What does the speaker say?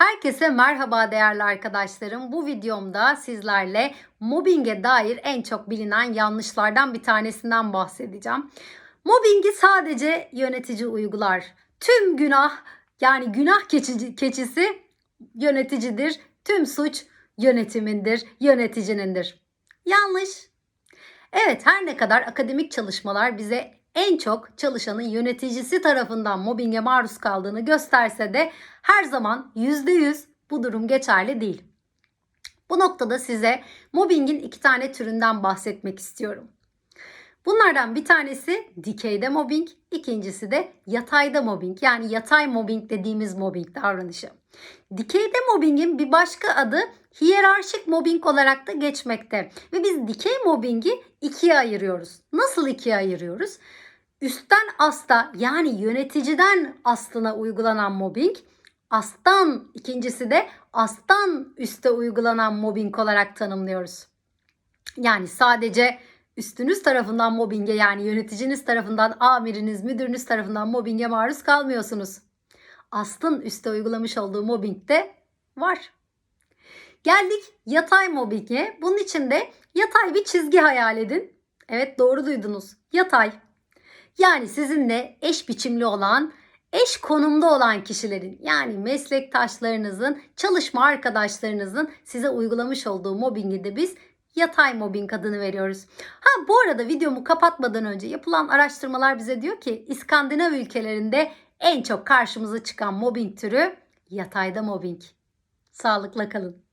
Herkese merhaba değerli arkadaşlarım. Bu videomda sizlerle mobbinge dair en çok bilinen yanlışlardan bir tanesinden bahsedeceğim. Mobbingi sadece yönetici uygular. Tüm günah yani günah keçisi yöneticidir. Tüm suç yönetimindir, yöneticinindir. Yanlış. Evet her ne kadar akademik çalışmalar bize en çok çalışanın yöneticisi tarafından mobbinge maruz kaldığını gösterse de her zaman %100 bu durum geçerli değil. Bu noktada size mobbingin iki tane türünden bahsetmek istiyorum. Bunlardan bir tanesi dikeyde mobbing, ikincisi de yatayda mobbing yani yatay mobbing dediğimiz mobbing davranışı. Dikeyde mobbingin bir başka adı hiyerarşik mobbing olarak da geçmekte. Ve biz dikey mobbingi ikiye ayırıyoruz. Nasıl ikiye ayırıyoruz? Üstten asta yani yöneticiden aslına uygulanan mobbing, astan ikincisi de astan üste uygulanan mobbing olarak tanımlıyoruz. Yani sadece üstünüz tarafından mobbinge yani yöneticiniz tarafından, amiriniz, müdürünüz tarafından mobbinge maruz kalmıyorsunuz. Astın üste uygulamış olduğu mobbing de var. Geldik yatay mobbinge. Bunun için de yatay bir çizgi hayal edin. Evet doğru duydunuz. Yatay. Yani sizinle eş biçimli olan, eş konumda olan kişilerin yani meslektaşlarınızın, çalışma arkadaşlarınızın size uygulamış olduğu mobbingi de biz yatay mobbing adını veriyoruz. Ha bu arada videomu kapatmadan önce yapılan araştırmalar bize diyor ki İskandinav ülkelerinde en çok karşımıza çıkan mobbing türü yatayda mobbing. Sağlıkla kalın.